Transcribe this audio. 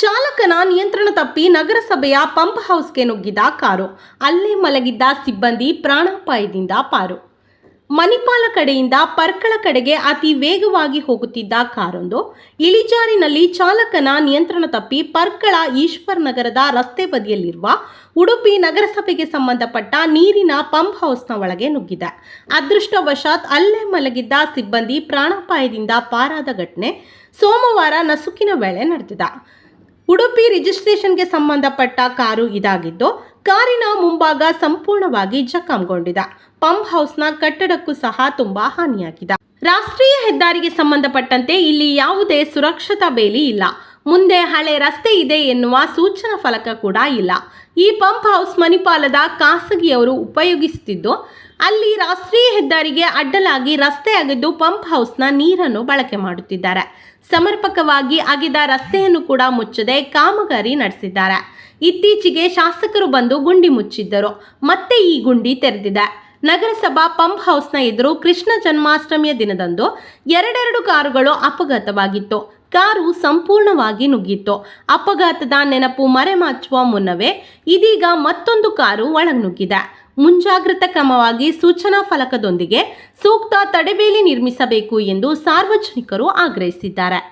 ಚಾಲಕನ ನಿಯಂತ್ರಣ ತಪ್ಪಿ ನಗರಸಭೆಯ ಪಂಪ್ ಹೌಸ್ಗೆ ನುಗ್ಗಿದ ಕಾರು. ಅಲ್ಲೇ ಮಲಗಿದ್ದ ಸಿಬ್ಬಂದಿ ಪ್ರಾಣಾಪಾಯದಿಂದ ಪಾರು. ಮಣಿಪಾಲ ಕಡೆಯಿಂದ ಪರ್ಕಳ ಕಡೆಗೆ ಅತಿ ವೇಗವಾಗಿ ಹೋಗುತ್ತಿದ್ದ ಕಾರೊಂದು. ಇಳಿಜಾರಿನಲ್ಲಿ ಚಾಲಕನ ನಿಯಂತ್ರಣ ತಪ್ಪಿ ಪರ್ಕಳ ಈಶ್ವರ್ ನಗರದ ರಸ್ತೆ ಬದಿಯಲ್ಲಿರುವ ಉಡುಪಿ ನಗರಸಭೆಗೆ ಸಂಬಂಧಪಟ್ಟ ನೀರಿನ ಪಂಪ್ ಹೌಸ್ನ ಒಳಗೆ ನುಗ್ಗಿದೆ. ಅದೃಷ್ಟವಶಾತ್ ಅಲ್ಲೇ ಮಲಗಿದ್ದ ಸಿಬ್ಬಂದಿ ಪ್ರಾಣಾಪಾಯದಿಂದ ಪಾರಾದ ಘಟನೆ ಸೋಮವಾರ ನಸುಕಿನ ವೇಳೆ ನಡೆದಿದೆ. ಉಡುಪಿ ರಿಜಿಸ್ಟ್ರೇಷನ್ಗೆ ಸಂಬಂಧಪಟ್ಟ ಕಾರು ಇದಾಗಿದ್ದು, ಕಾರಿನ ಮುಂಭಾಗ ಸಂಪೂರ್ಣವಾಗಿ ಜಖಂಗೊಂಡಿದೆ. ಪಂಪ್ ಹೌಸ್ನ ಕಟ್ಟಡಕ್ಕೂ ಸಹ ತುಂಬಾ ಹಾನಿಯಾಗಿದೆ. ರಾಷ್ಟ್ರೀಯ ಹೆದ್ದಾರಿಗೆ ಸಂಬಂಧಪಟ್ಟಂತೆ ಇಲ್ಲಿ ಯಾವುದೇ ಸುರಕ್ಷತಾ ಬೇಲಿ ಇಲ್ಲ. ಮುಂದೆ ಹಳೆ ರಸ್ತೆ ಇದೆ ಎನ್ನುವ ಸೂಚನಾ ಫಲಕ ಕೂಡ ಇಲ್ಲ. ಈ ಪಂಪ್ ಹೌಸ್ ಮಣಿಪಾಲದ ಖಾಸಗಿಯವರು ಉಪಯೋಗಿಸುತ್ತಿದ್ದು, ಅಲ್ಲಿ ರಾಷ್ಟ್ರೀಯ ಹೆದ್ದಾರಿಗೆ ಅಡ್ಡಲಾಗಿ ರಸ್ತೆ ಅಗೆದು ಪಂಪ್ ಹೌಸ್ನ ನೀರನ್ನು ಬಳಕೆ ಮಾಡುತ್ತಿದ್ದಾರೆ. ಸಮರ್ಪಕವಾಗಿ ಅಗೆದ ರಸ್ತೆಯನ್ನು ಕೂಡ ಮುಚ್ಚದೆ ಕಾಮಗಾರಿ ನಡೆಸಿದ್ದಾರೆ. ಇತ್ತೀಚೆಗೆ ಶಾಸಕರು ಬಂದು ಗುಂಡಿ ಮುಚ್ಚಿದ್ದರು. ಮತ್ತೆ ಈ ಗುಂಡಿ ತೆರೆದಿದೆ. ನಗರಸಭಾ ಪಂಪ್ ಹೌಸ್ನ ಎದುರು ಕೃಷ್ಣ ಜನ್ಮಾಷ್ಟಮಿಯ ದಿನದಂದು ಎರಡೆರಡು ಕಾರುಗಳು ಅಪಘಾತವಾಗಿತ್ತು. ಕಾರು ಸಂಪೂರ್ಣವಾಗಿ ನುಗ್ಗಿತ್ತು. ಅಪಘಾತದ ನೆನಪು ಮರೆಮಾಚುವ ಮುನ್ನವೇ ಇದೀಗ ಮತ್ತೊಂದು ಕಾರು ಒಳನುಗ್ಗಿದೆ. ಮುಂಜಾಗ್ರತಾ ಕ್ರಮವಾಗಿ ಸೂಚನಾ ಫಲಕದೊಂದಿಗೆ ಸೂಕ್ತ ತಡೆಬೇಲಿ ನಿರ್ಮಿಸಬೇಕು ಎಂದು ಸಾರ್ವಜನಿಕರು ಆಗ್ರಹಿಸಿದ್ದಾರೆ.